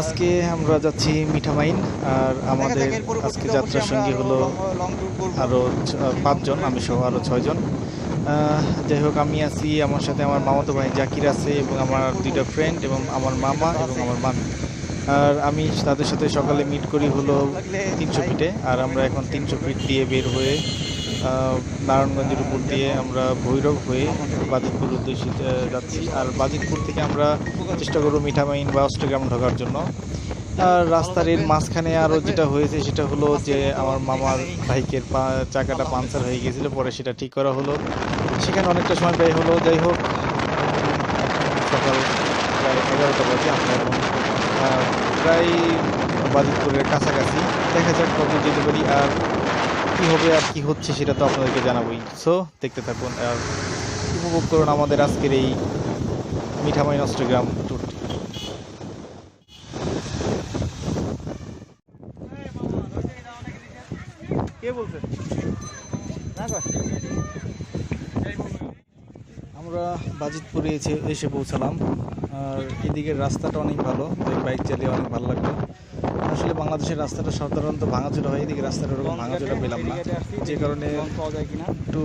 আজকে আমরা যাচ্ছি মিঠামাইন আর আমাদের আজকে যাত্রার সঙ্গী হলো আরও পাঁচজন আমি সহ আরও ছয়জন। যাই হোক আমি আছি আমার সাথে আমার মামাতো ভাই জাকির আছে এবং আমার দুইটা ফ্রেন্ড এবং আমার মামা এবং আমার মামি। আর আমি তাদের সাথে সকালে মিট করি হলো তিনশো ফিটে আর আমরা এখন তিনশো ফিট দিয়ে বের হয়ে নারায়ণগঞ্জের উপর দিয়ে আমরা ভৈরব হয়ে বাজিতপুর উদ্দেশ্যে যাচ্ছি। আর বাজিতপুর থেকে আমরা চেষ্টা করব মিঠামাইন বা অষ্টগ্রাম ঢোকার জন্য। আর রাস্তার এর মাঝখানে আরও যেটা হয়েছে, সেটা হলো যে আমার মামার বাইকের চাকাটা পাঞ্চার হয়ে গিয়েছিল, পরে সেটা ঠিক করা হলো। সেখানে অনেকটা সময় ব্যয় হলো। যাই হোক, সকাল প্রায় এগারোটা বাজে আমরা এখন প্রায় বাজিতপুরের কাছাকাছি। দেখা যাক কত যেতে পারি। আর কী হবে আর কি হচ্ছে সেটা তো আপনাদেরকে জানাবোই। সো দেখতে থাকুন আর উপভোগ করুন আমাদের আজকের এই মিঠামাইন অষ্টগ্রাম ট্যুরটি কে বলছে? আমরা বাজিতপুরে এসে এসে পৌঁছালাম। আর এদিকের রাস্তাটা অনেক ভালো, বাইক চালিয়ে অনেক ভালো লাগল। আসলে বাংলাদেশের রাস্তাটা সাধারণত ভাঙাচোরা হয়, এদিকে রাস্তাটা ওরকম ভাঙাচোরা পেলাম না। যে কারণে একটু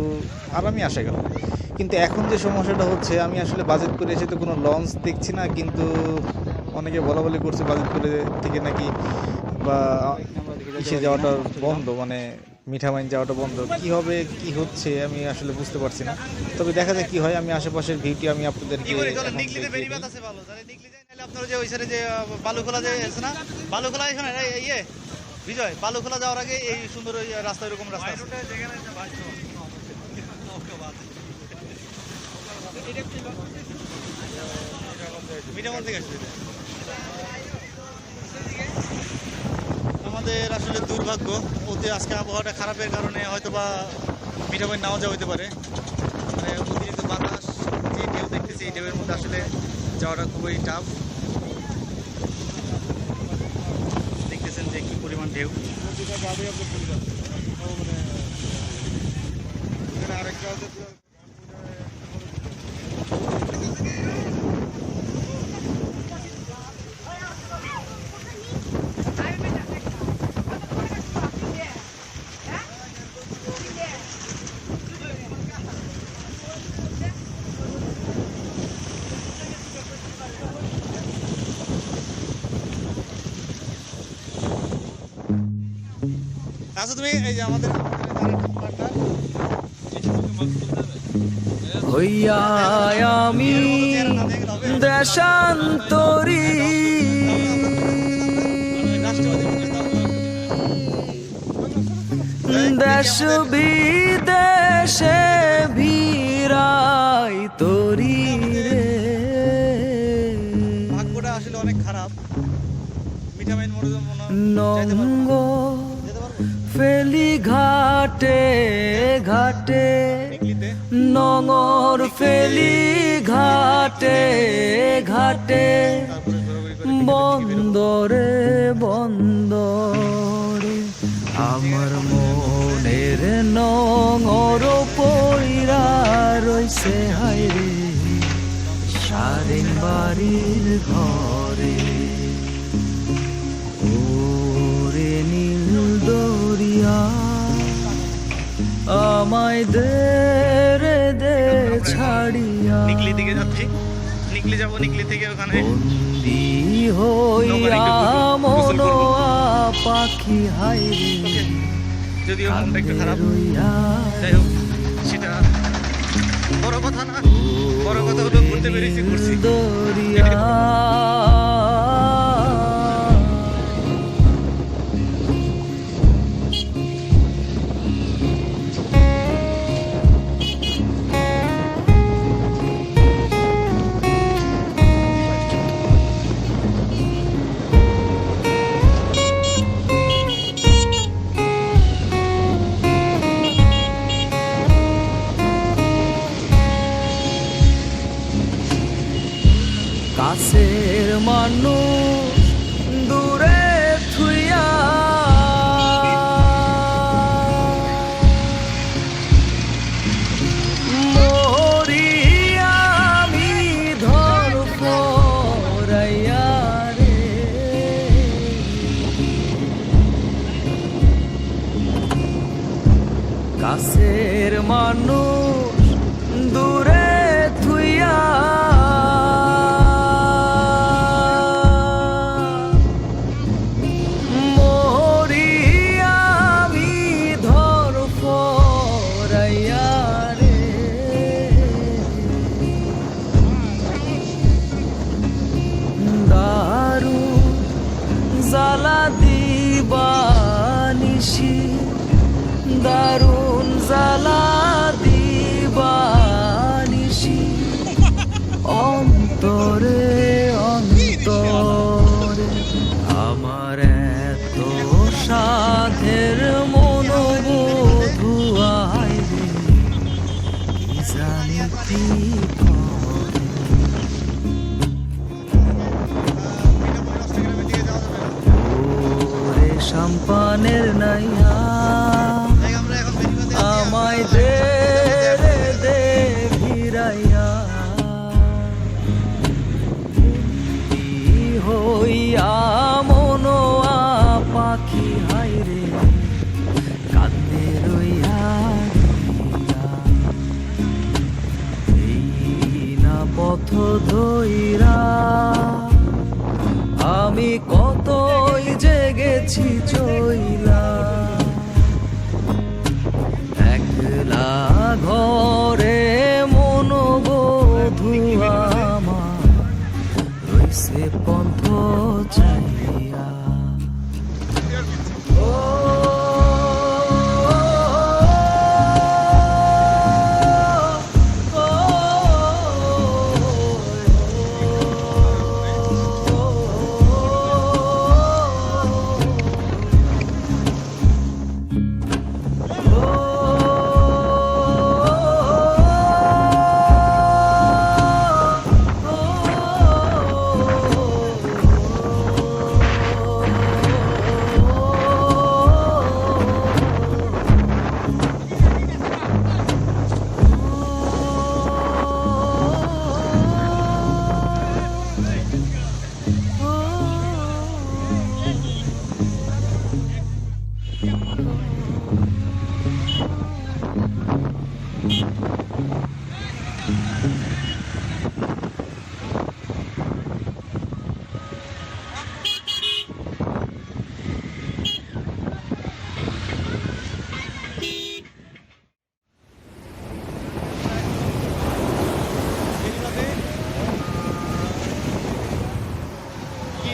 আরামই আসা গেল। কিন্তু এখন যে সমস্যাটা হচ্ছে, আমি আসলে বাজেট করে এসে তো কোনো লঞ্চ দেখছি না, কিন্তু অনেকে বলা বলি করছে বাজেট করে থেকে নাকি বা ইসে যাওয়াটা বন্ধ মানে মিঠামাইন যাওয়াটা বন্ধ। কি হবে, কি হচ্ছে, আমি আসলে বুঝতে পারছি না। তবে দেখা যায় কি হয়, আমি আশেপাশের ভিউটি আমি আপনাদেরকে। আপনার যে ওই সাইডে যে বালুখোলা যে না? বালুখোলা এখানে ইয়ে বিজয় বালুখোলা যাওয়ার আগে এই সুন্দর ওই রাস্তা এরকম রাস্তা থেকে আসছে। আমাদের আসলে দুর্ভাগ্য অতি আজকে আবহাওয়াটা খারাপের কারণে হয়তো বা মিঠামইন নাও যাওয়া পারে। মানে অতিরিক্ত বাতাস যে ঢেউ দেখতেছি এই ঢেউয়ের মধ্যে আসলে যাওয়াটা খুবই টাফ দেখতেছেন যে কী পরিমাণ ঢেউ? আচ্ছা তুমি এই যে আমাদের হইয়া আমি দেশান্তরী। দেশ বিদেশে ভিড়াই তরি ভাগ্যটা আসলে অনেক খারাপ। মিঠামাইন মনে মনে যাইতে নঙ্গ ফেলি ঘাটে ঘাটে। নঙর ফেলি ঘাটে ঘাটে। বন্দরে বন্দরে। আমার মনের নঙর পইরা রইছে হাইরে সারেন বাড়ির ঘরে। আমায় দে রে দে ছাড়িয়া নিকলি দিকে যাচ্ছি। নিকলি যাব নিকলি থেকে ওখানে। হইয়া পাখি হাইরে যদিও মনটা একটু খারাপ। যাই হোক সেটা বড় কথা না। বড় কথা হলো ঘুরতে বেরিয়েছি ঘুরছি। কাছের মানুষ দূরে থুইয়া মরি পরাইয়া রে। দারু জ্বালা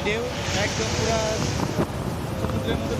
কি ঢেউ একদম পুরা সমুদ্রের মতো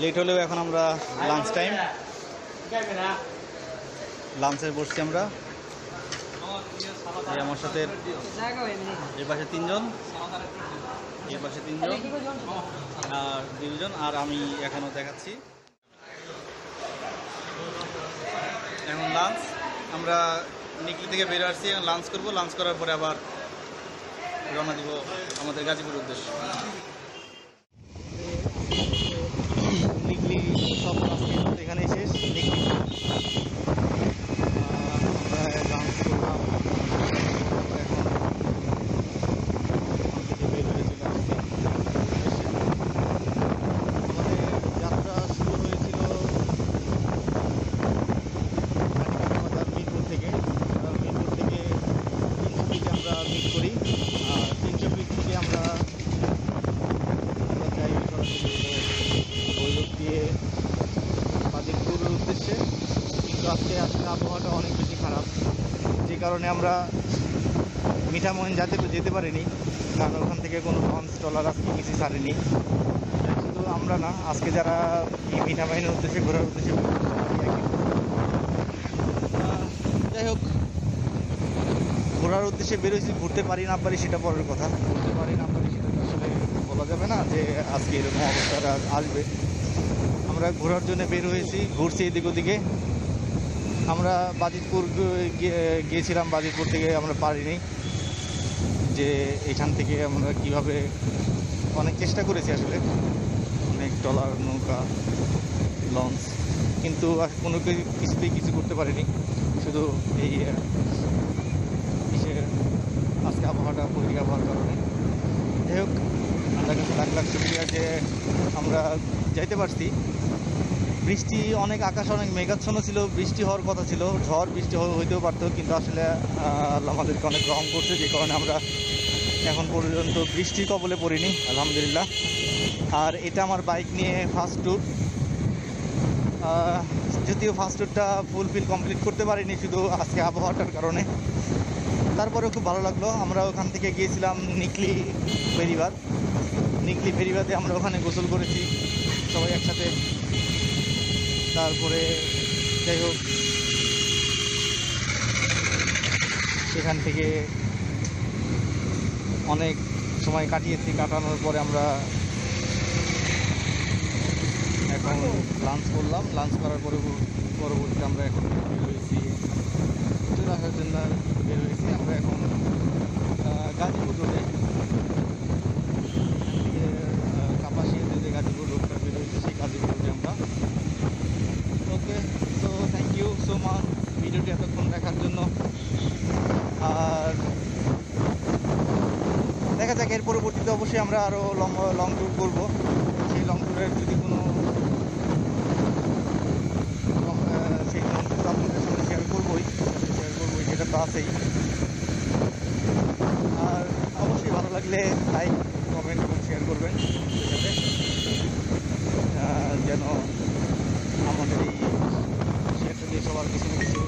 লেট হলেও এখন আমরা লাঞ্চ টাইম লাঞ্চে বসছি আমরা। আমার সাথে এই পাশে তিনজন। এই পাশে তিনজন। আর দুজন আর আমি এখনও দেখাচ্ছি। এখন লাঞ্চ আমরা নিকলি থেকে বেরো আসছি এখন লাঞ্চ করব। লাঞ্চ করার পরে আবার রওনা দিব আমাদের গাজীপুর উদ্দেশ্যে। মতো আজকে এখানেই শেষ। কারণে আমরা মিঠামইন যাতে তো যেতে পারিনি কারণ ওখান থেকে কোনো লঞ্চ ট্রলার আজকে কিছু ছাড়েনি। শুধু আমরা না, আজকে যারা এই মিঠামইনের উদ্দেশ্যে ঘোরার উদ্দেশ্যে যাই। হোক, ঘোরার উদ্দেশ্যে বেরোয়েছি ঘুরতে পারি না পারি সেটা পরের কথা। ঘুরতে পারি না পারি সেটা আসলে বলা যাবে না যে আজকে এরকম অবস্থাটা আসবে। আমরা ঘোরার জন্য বের হয়েছি, ঘুরছি এদিক ওদিকে। আমরা বাজিতপুর গিয়ে- গিয়েছিলাম, বাজিতপুর থেকে আমরা পারিনি। যে এখান থেকে আমরা কীভাবে অনেক চেষ্টা করেছি আসলে। অনেক ট্রলার, নৌকা, লঞ্চ। কিন্তু কোনো কিছুতেই কিছু করতে পারিনি। শুধু এই আজকে আবহাওয়াটা পরিষ্কার আবহাওয়ার কারণে। যাই হোক, আল্লাহর কাছে লাখ লাখ শুক্রিয়া যে আমরা যাইতে পারছি। বৃষ্টি অনেক আকাশ অনেক মেঘাচ্ছন্ন ছিল, বৃষ্টি হওয়ার কথা ছিল, ঝড় বৃষ্টি হইতেও পারতো, কিন্তু আসলে আল্লাহ আমাদেরকে অনেক রহম করছে, যে কারণে আমরা এখন পর্যন্ত বৃষ্টির কবলে পড়িনি, আলহামদুলিল্লাহ। আর এটা আমার বাইক নিয়ে ফার্স্ট ট্যুর যদিও ফার্স্ট ট্যুরটা ফুলফিল কমপ্লিট করতে পারিনি, শুধু আজকে আবহাওয়াটার কারণে। তারপরে খুব ভালো লাগল, আমরা ওখান থেকে গিয়েছিলাম নিকলি ফেরিবার নিকলি ফেরিবাদে আমরা ওখানে গোসল করেছি, সবাই একসাথে। তারপরে যাই হোক সেখান থেকে অনেক সময় কাটিয়েছি, কাটানোর পরে আমরা এখন লাঞ্চ করলাম। লাঞ্চ করার পরে পরবর্তীতে আমরা এখন বের হয়েছি আসার জন্য বের হয়েছি। আমরা এখন গাজীপুর রোডে কাপাসিয়াতে যে গাজীপুর রোডটা বের হয়েছে সেই গাজীপুর রোডে আমরা ওকে তো থ্যাংক ইউ সো মাচ ভিডিওটি এতক্ষণ দেখার জন্য আর দেখা যাক এর পরবর্তীতে অবশ্যই আমরা আরও লং লং ট্যুর করব। সেই লং ট্যুরের যদি কোনো সেই লং ট্যুর আপনাদের সামনে শেয়ার করবোই। শেয়ার করবোই, সেটা তো আছেই। আর অবশ্যই ভালো লাগলে লাইক কমেন্ট এবং শেয়ার করবেন। সাথে যেন আমাদের এই সবার কিছু কিছু